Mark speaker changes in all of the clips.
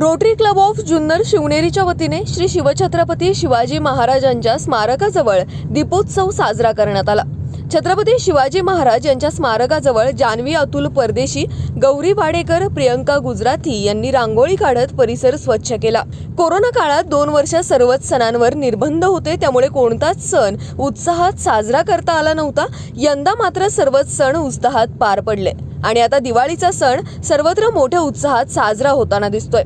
Speaker 1: Rotary club of Junnar शिवनेरीच्या वतीने श्री शिवछत्रपती शिवाजी महाराजांच्या स्मारकाजवळ दीपोत्सव साजरा करण्यात आला. छत्रपती शिवाजी महाराज यांच्या स्मारकाजवळ जान्हवी अतुल परदेशी गौरी वाडेकर प्रियंका गुजराथी यांनी रांगोळी काढत परिसर स्वच्छ केला. कोरोना काळात दोन वर्ष सर्वच सणांवर निर्बंध होते त्यामुळे कोणताच सण उत्साहात साजरा करता आला नव्हता. यंदा मात्र सर्वच सण उत्साहात पार पडले. आणि आता दिवाळीचा सण सर्वत्र मोठ्या उत्साहात साजरा होताना दिसतोय.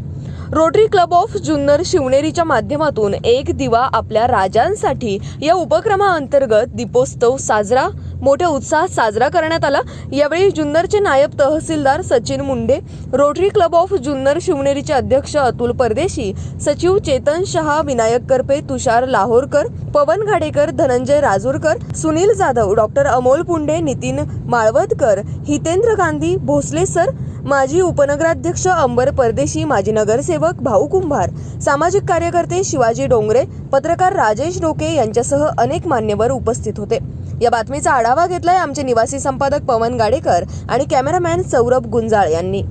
Speaker 1: रोटरी क्लब ऑफ जुन्नर शिवनेरीच्या माध्यमातून एक दिवा आपल्या राजांसाठी या उपक्रमाअंतर्गत दीपोत्सव साजरा मोठ्या उत्साहात साजरा करण्यात आला. यावेळी जुन्नरचे नायब तहसीलदार Sachin Munde Rotary club of Junnar शिवनेरीचे अध्यक्ष अतुल परदेशी सचिव चेतन शहा विनायक करपे तुषार लाहोरकर पवन घाडेकर धनंजय राजूरकर सुनील जाधव डॉक्टर अमोल पुंडे नितीन माळवदकर हितेंद्र गांधी भोसले सर माजी उपनगराध्यक्ष अंबर परदेशी माजी नगरसेवक भाऊ कुंभार सामाजिक कार्यकर्ते शिवाजी डोंगरे पत्रकार राजेश डोके यांच्यासह अनेक मान्यवर उपस्थित होते. या बातमीचा आढावा घेतलाय आमचे निवासी संपादक पवन गाडेकर आणि कॅमेरामॅन सौरभ गुंजाळ यांनी.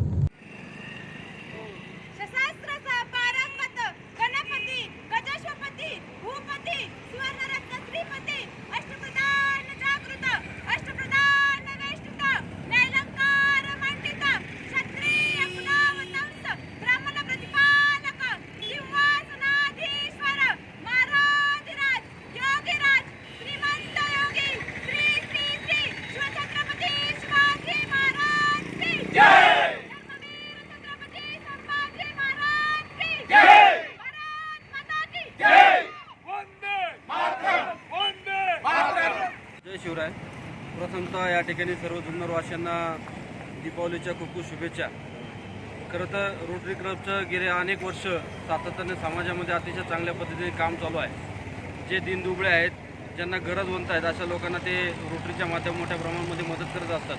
Speaker 2: प्रथमतः या ठिकाणी सर्व जुन्नरवासियांना दीपावलीच्या खूप खूप शुभेच्छा. खरं तर रोटरी क्लबचं गेले अनेक वर्ष सातत्याने समाजामध्ये अतिशय चांगल्या पद्धतीने काम चालू आहे. जे दिनदुबळे आहेत ज्यांना गरजवंत आहेत अशा लोकांना ते रोटरीच्या माध्यम मोठ्या प्रमाणामध्ये मदत करत असतात.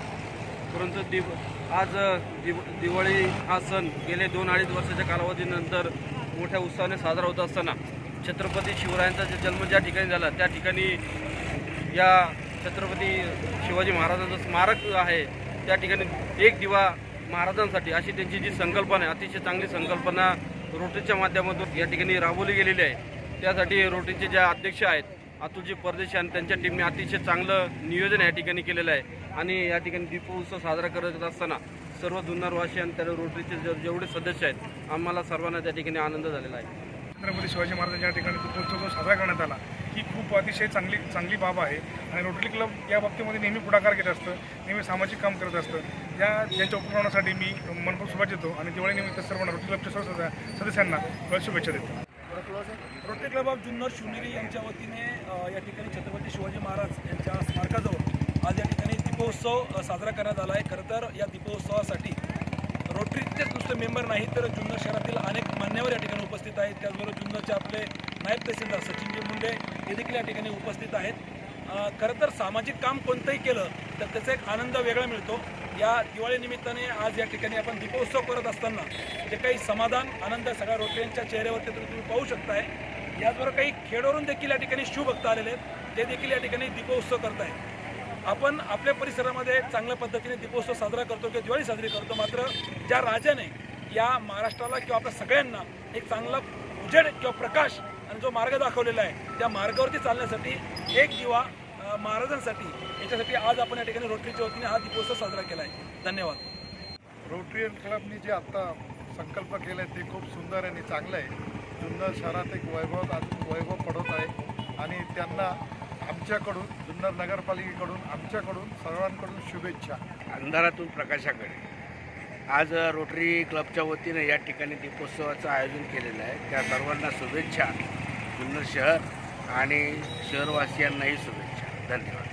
Speaker 2: परंतु दिव आज दिव दिवाळी हा सण गेले दोन अडीच वर्षाच्या कालावधीनंतर मोठ्या उत्साहाने साजरा होत असताना छत्रपती शिवरायांचा जे जन्म ज्या ठिकाणी झाला त्या ठिकाणी या छत्रपती शिवाजी महाराजांचं स्मारक आहे त्या ठिकाणी एक दिवा महाराजांसाठी अशी त्यांची जी संकल्पना आहे अतिशय चांगली संकल्पना रोटरीच्या माध्यमातून या ठिकाणी राबवली गेलेली आहे. त्यासाठी रोटरीचे ज्या अध्यक्ष आहेत अतुलजी परदेशी आणि त्यांच्या टीमने अतिशय चांगलं नियोजन या ठिकाणी केलेलं आहे. आणि या ठिकाणी दीपोत्सव साजरा करत असताना सर्व जुन्नरवासी आणि त्या रोटरीचे जेवढे सदस्य आहेत आम्हाला सर्वांना त्या ठिकाणी आनंद झालेला आहे.
Speaker 3: छत्रपती शिवाजी महाराजांच्या ठिकाणी दीपोत्सव साजरा करण्यात आला. ही खूप अतिशय चांगली चांगली बाब आहे. आणि रोटरी क्लब या बाबतीमध्ये नेहमी पुढाकार घेत असतं नेहमी सामाजिक काम करत असतं. या ज्यांच्या उपक्रमासाठी मी मनपूर शुभेच्छा देतो आणि दिवाळीनिमित्त सर्व रोटरी क्लबच्या सर्व सदस्यांना शुभेच्छा देतो.
Speaker 4: Rotary club of Junnar Shivneri यांच्या वतीने या ठिकाणी छत्रपती शिवाजी महाराज यांच्या स्मारकाजवळ आज या ठिकाणी दीपोत्सव साजरा करण्यात आला आहे. खरं तर या दीपोत्सवासाठी रोटरीचेच नुसते मेंबर नाही तर जुन्नर शहरातील अनेक मान्यवर या ठिकाणी उपस्थित आहेत. त्याचबरोबर जुन्नरचे आपले नायब तहसीलदार सचिनजी मुंडे हे देखील या ठिकाणी उपस्थित आहेत. खरं तर सामाजिक काम कोणतंही केलं तर त्याचा एक आनंद वेगळा मिळतो. या दिवाळी निमित्ताने आज या ठिकाणी आपण दीपोत्सव करत असताना जे काही समाधान आनंद सगळ्या रोटल्यांच्या चेहऱ्यावरती तुम्ही तुम्ही पाहू शकताय. याचबरोबर काही खेडवरून देखील या ठिकाणी शिवभक्त आलेले आहेत. ते देखील या ठिकाणी दीपोत्सव करत आहेत आपण आपल्या परिसरामध्ये चांगल्या पद्धतीने दीपोत्सव साजरा करतो किंवा दिवाळी साजरी करतो. मात्र ज्या राजाने या महाराष्ट्राला किंवा आपल्या सगळ्यांना एक चांगला उजेड किंवा प्रकाश आणि जो मार्ग दाखवलेला आहे त्या मार्गावरती चालण्यासाठी एक दिवा महाराजांसाठी याच्यासाठी आज आपण या ठिकाणी रोटरीच्या वतीने हा दीपोत्सव साजरा केला आहे धन्यवाद
Speaker 5: रोटरियन क्लबनी जे आत्ता संकल्प केला आहे ते खूप सुंदर आणि चांगलं आहे. जुन्नर शहरात एक वैभव अजून वैभव पडत आहे. आणि त्यांना आमच्याकडून जुन्नर नगरपालिकेकडून आमच्याकडून सर्वांकडून शुभेच्छा.
Speaker 6: अंधारातून प्रकाशाकडे. आज रोटरी क्लबच्या वतीने या ठिकाणी दीपोत्सवाचं आयोजन केलेलं आहे. त्या सर्वांना शुभेच्छा. जुन्नर शहर आणि शहरवासियांनाही शुभेच्छा. धन्यवाद.